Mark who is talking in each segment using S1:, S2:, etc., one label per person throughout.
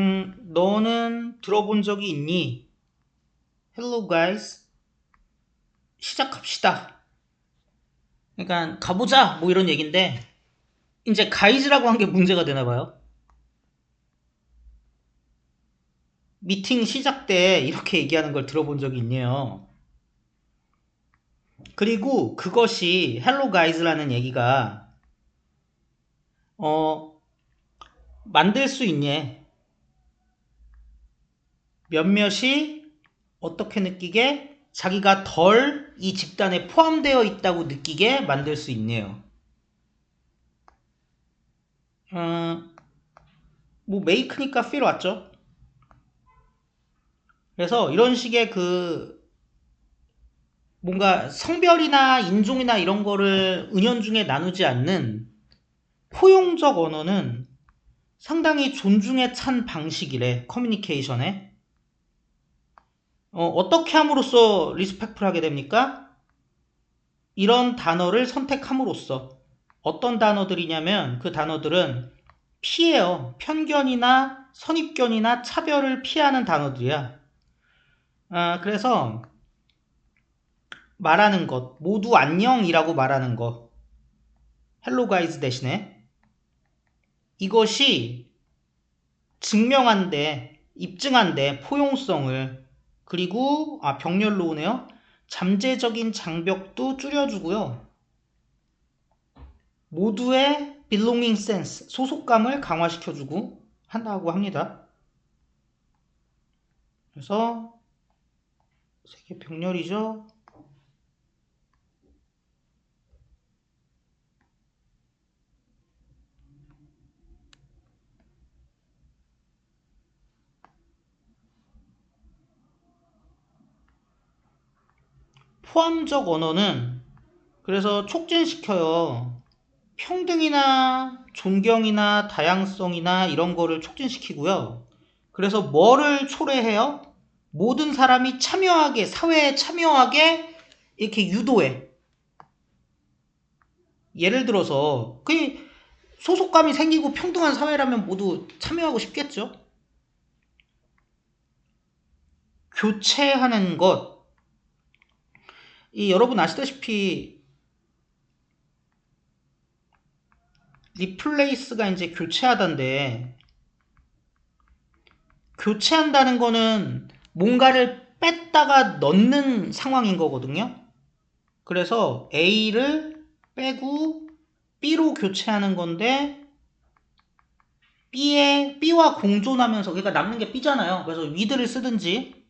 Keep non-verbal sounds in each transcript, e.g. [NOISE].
S1: 음, 너는 들어본 적이 있니? Hello guys. 시작합시다. 그러니까 가보자 뭐 이런 얘기인데 이제 가이즈라고 한 게 문제가 되나 봐요. 미팅 시작 때 이렇게 얘기하는 걸 들어본 적이 있네요. 그리고 그것이 헬로 가이즈라는 얘기가 어 만들 수 있냐 몇몇이 어떻게 느끼게 자기가 덜 이 집단에 포함되어 있다고 느끼게 만들 수 있네요. 어, 뭐 메이크니까 필 왔죠. 그래서 이런 식의 그 뭔가 성별이나 인종이나 이런 거를 은연중에 나누지 않는 포용적 언어는 상당히 존중에 찬 방식이래 커뮤니케이션에 어, 떻게 함으로써 리스펙트를 하게 됩니까? 이런 단어를 선택함으로써 어떤 단어들이냐면 그 단어들은 피해요. 편견이나 선입견이나 차별을 피하는 단어들이야. 아, 그래서 말하는 것, 모두 안녕이라고 말하는 것. 헬로 가이즈 대신에 이것이 증명한데, 입증한데 포용성을 그리고 아 병렬로 오네요. 잠재적인 장벽도 줄여주고요. 모두의 belonging sense, 소속감을 강화시켜주고 한다고 합니다. 그래서 세계 병렬이죠. 포함적 언어는 그래서 촉진시켜요. 평등이나 존경이나 다양성이나 이런 거를 촉진시키고요. 그래서 뭐를 초래해요? 모든 사람이 참여하게, 사회에 참여하게 이렇게 유도해. 예를 들어서, 그 소속감이 생기고 평등한 사회라면 모두 참여하고 싶겠죠? 교체하는 것, 이 여러분 아시다시피 리플레이스가 이제 교체하던데 교체한다는 거는 뭔가를 뺐다가 넣는 상황인 거거든요. 그래서 A를 빼고 B로 교체하는 건데 B에 B와 공존하면서 그러니까 남는 게 B잖아요. 그래서 위드를 쓰든지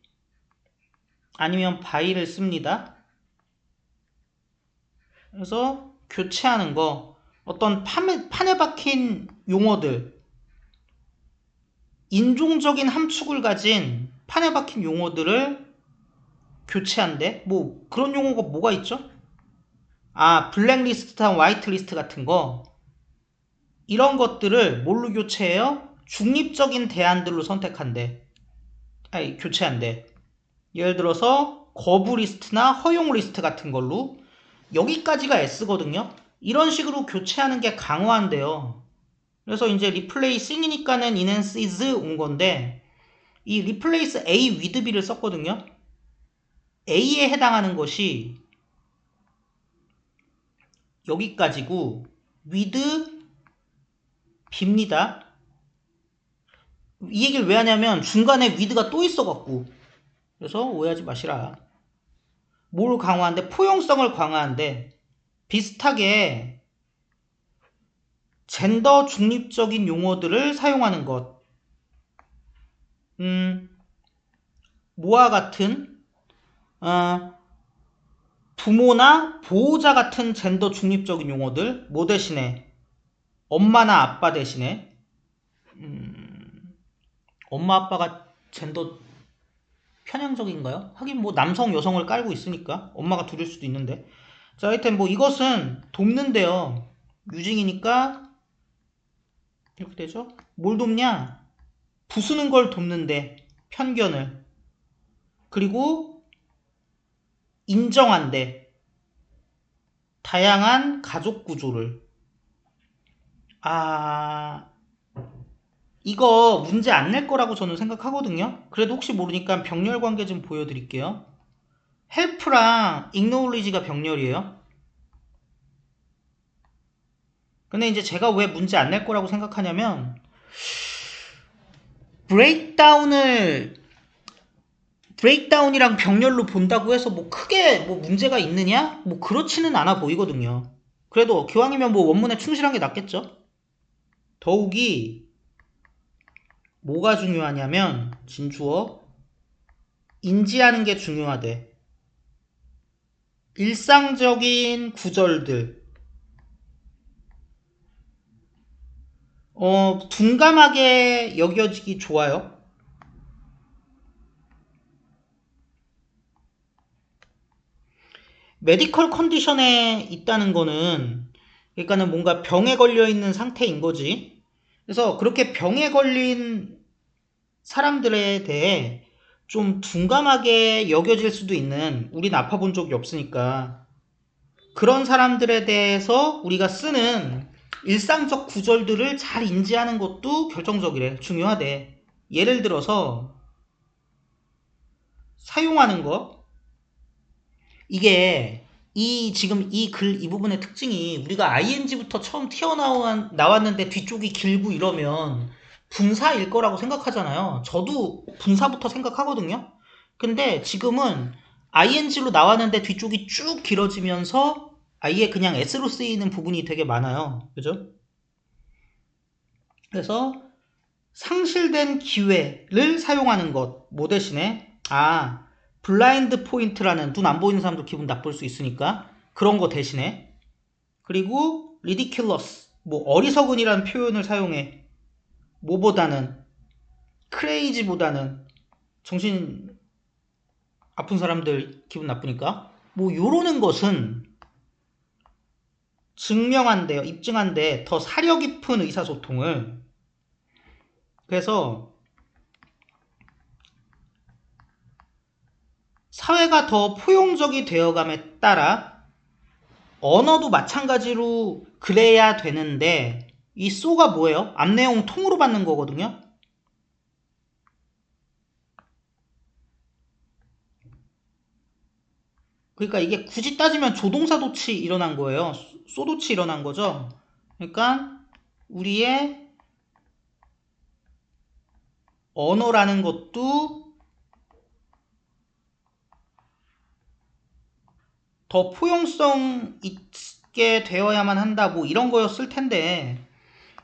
S1: 아니면 by를 씁니다. 그래서 교체하는 거, 어떤 판에, 판에 박힌 용어들, 인종적인 함축을 가진 판에 박힌 용어들을 교체한대? 뭐, 그런 용어가 뭐가 있죠? 아, 블랙리스트랑 화이트리스트 같은 거. 이런 것들을 뭘로 교체해요? 중립적인 대안들로 선택한대. 아니, 교체한대. 예를 들어서 거부 리스트나 허용 리스트 같은 걸로 여기까지가 S거든요. 이런 식으로 교체하는 게 강화한데요. 그래서 이제 리플레이싱이니까는 인핸시즈 온 건데 이 리플레이스 A with B를 썼거든요. A에 해당하는 것이 여기까지고 with B입니다. 이 얘기를 왜 하냐면 중간에 with가 또 있어갖고 그래서 오해하지 마시라. 뭘 강화한데? 포용성을 강화한데 비슷하게 젠더 중립적인 용어들을 사용하는 것. 음, 뭐와 같은 어, 부모나 보호자 같은 젠더 중립적인 용어들 뭐 대신에? 엄마나 아빠 대신에? 음, 엄마 아빠가 젠더 편향적인가요? 하긴 뭐 남성 여성을 깔고 있으니까 엄마가 둘일 수도 있는데. 자 하여튼 뭐 이것은 돕는데요. 유징이니까 이렇게 되죠? 뭘 돕냐? 부수는 걸 돕는데 편견을. 그리고 인정한데 다양한 가족 구조를. 아 이거 문제 안 낼 거라고 저는 생각하거든요. 그래도 혹시 모르니까 병렬 관계 좀 보여드릴게요. help랑 acknowledge가 병렬이에요. 근데 이제 제가 왜 문제 안 낼 거라고 생각하냐면 브레이크다운을 브레이크다운이랑 병렬로 본다고 해서 뭐 크게 뭐 문제가 있느냐? 뭐 그렇지는 않아 보이거든요. 그래도 기왕이면 뭐 원문에 충실한 게 낫겠죠? 더욱이 뭐가 중요하냐면 진주어 인지하는 게 중요하대. 일상적인 구절들 어, 둔감하게 여겨지기 좋아요. 메디컬 컨디션에 있다는 거는 그러니까는 뭔가 병에 걸려 있는 상태인 거지. 그래서 그렇게 병에 걸린 사람들에 대해 좀 둔감하게 여겨질 수도 있는 우린 아파본 적이 없으니까. 그런 사람들에 대해서 우리가 쓰는 일상적 구절들을 잘 인지하는 것도 결정적이래. 중요하대. 예를 들어서 사용하는 거. 이게 이 지금 이 글 이 부분의 특징이 우리가 ing부터 처음 튀어나왔는데 뒤쪽이 길고 이러면 분사일 거라고 생각하잖아요. 저도 분사부터 생각하거든요. 근데 지금은 ing로 나왔는데 뒤쪽이 쭉 길어지면서 아예 그냥 s로 쓰이는 부분이 되게 많아요. 그죠? 그래서 상실된 기회를 사용하는 것, 뭐 대신에 아 블라인드 포인트라는 눈 안 보이는 사람도 기분 나쁠 수 있으니까 그런 거 대신에 그리고 ridiculous 뭐 어리석은이라는 표현을 사용해 뭐보다는 크레이지보다는 정신 아픈 사람들 기분 나쁘니까 뭐 요러는 것은 증명한대요 입증한데 더 사려 깊은 의사소통을 그래서 사회가 더 포용적이 되어감에 따라 언어도 마찬가지로 그래야 되는데 이 쏘가 뭐예요? 앞내용 통으로 받는 거거든요. 그러니까 이게 굳이 따지면 조동사 도치 일어난 거예요. 쏘도치 일어난 거죠. 그러니까 우리의 언어라는 것도 더 포용성 있게 되어야만 한다 뭐 이런 거였을 텐데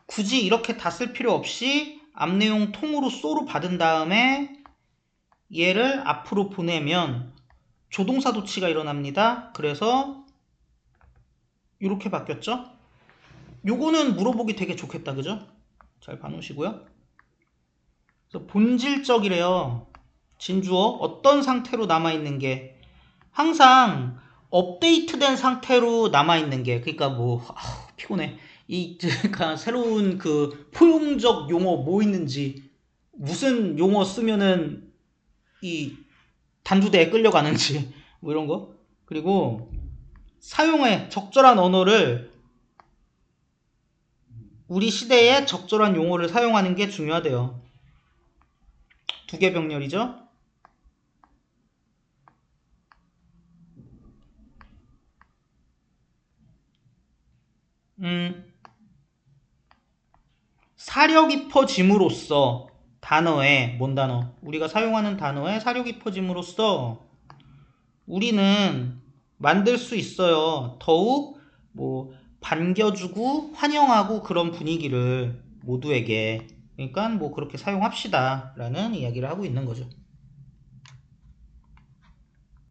S1: 굳이 이렇게 다 쓸 필요 없이 앞 내용 통으로 쏘로 받은 다음에 얘를 앞으로 보내면 조동사 도치가 일어납니다. 그래서 이렇게 바뀌었죠? 요거는 물어보기 되게 좋겠다. 그죠? 잘 봐놓으시고요. 그래서 본질적이래요. 진주어 어떤 상태로 남아있는 게 항상 업데이트된 상태로 남아있는 게 그러니까 뭐 아, 피곤해. 이 그러니까 [LAUGHS] 새로운 그 포용적 용어 뭐 있는지 무슨 용어 쓰면은 이 단두대에 끌려가는지 [LAUGHS] 뭐 이런 거 그리고 사용에 적절한 언어를 우리 시대에 적절한 용어를 사용하는 게 중요하대요. 두 개 병렬이죠. 음, 사려 깊어짐으로써 단어에 뭔 단어? 우리가 사용하는 단어에 사려 깊어짐으로써 우리는 만들 수 있어요. 더욱 뭐 반겨주고 환영하고 그런 분위기를 모두에게 그러니까 뭐 그렇게 사용합시다라는 이야기를 하고 있는 거죠.